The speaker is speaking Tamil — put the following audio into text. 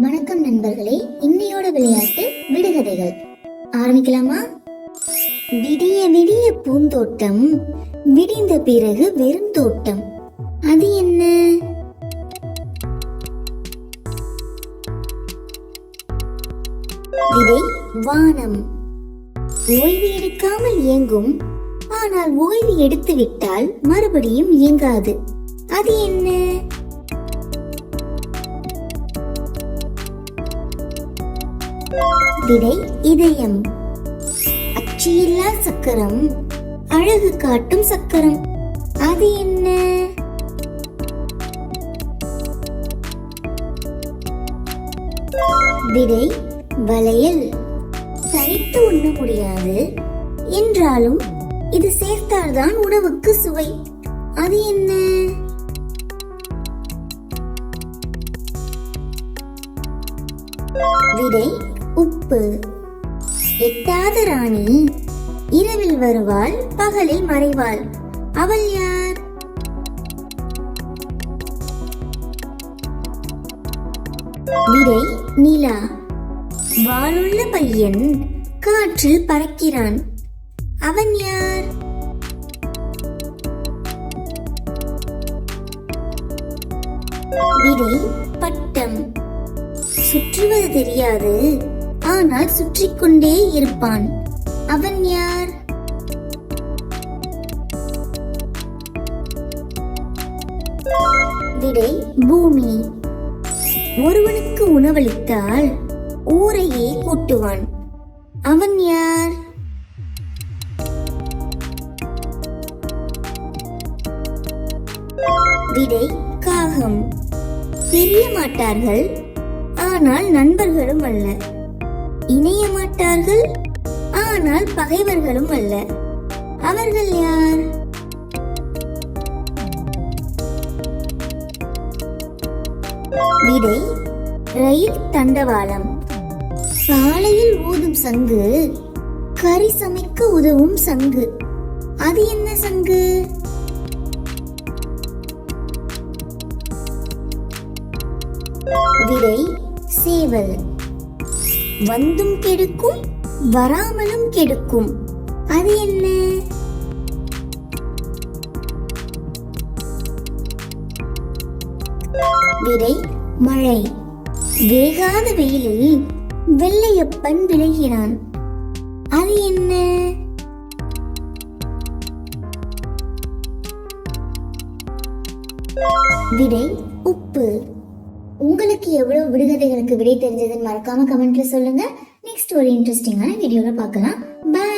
வணக்கம் நண்பர்களே இன்னையோட விளையாட்டு விடுகதைகள். ஆரம்பிக்கலாமா? விடிய விடிய பூந்தோட்டம் விடிந்த பிறகு வெறும் தோட்டம். அது என்ன? விதை வானம். ஓய்வு எடுக்காமல் இயங்கும் ஆனால் ஓய்வு எடுத்து விட்டால் மறுபடியும் இயங்காது. அது என்ன? விடை இதயம். அச்சியில்லா சக்கரம் அழகு காட்டும் சக்கரம். அது என்ன? விடை வளையல். தனித்து உண்ண முடியாது. என்றாலும் இது சேர்த்தால்தான் உணவுக்கு சுவை. அது என்ன? விடை உப்பு. எட்டாத ராணி இரவில் வருவாள் பகலில் மறைவாள். அவள் யார்? விடை நிலா. வாளுள்ள பையன் காற்றில் பறக்கிறான். அவன் யார்? விடை பட்டம். சுற்றுவது தெரியாது. ஆனால் சுற்றி கொண்டே இருப்பான். அவன் யார்? விடை பூமி. ஒருவனுக்கு உணவளித்தால் ஊரையே கூட்டுவான். அவன் யார்? விடை காகம். பிரிய மாட்டார்கள் ஆனால் நண்பர்களும் அல்ல. இணைய மாட்டார்கள் ஆனால் பகைவர்களும் அல்ல. அவர்கள் யார்? விடை ரயில் தண்டவாளம். சாலையில் ஊதும் சங்கு கறி சமைக்க உதவும் சங்கு. அது என்ன சங்கு? விடை சேவல். வந்தும் கெடுக்கும் வராமலும் கெடுக்கும். அது என்ன? விடை மழை. வேகாத வெயிலில் வெள்ளையப்பன் விளைகிறான். அது என்ன? விடை உப்பு. உங்களுக்கு எவ்வளவு விடுகதைகளுக்கு விடை தெரிஞ்சதுன்னு மறக்காம கமெண்ட்ல சொல்லுங்க. நெக்ஸ்ட் ஒரு இன்ட்ரெஸ்டிங்கான வீடியோல பார்க்கலாம். பாய்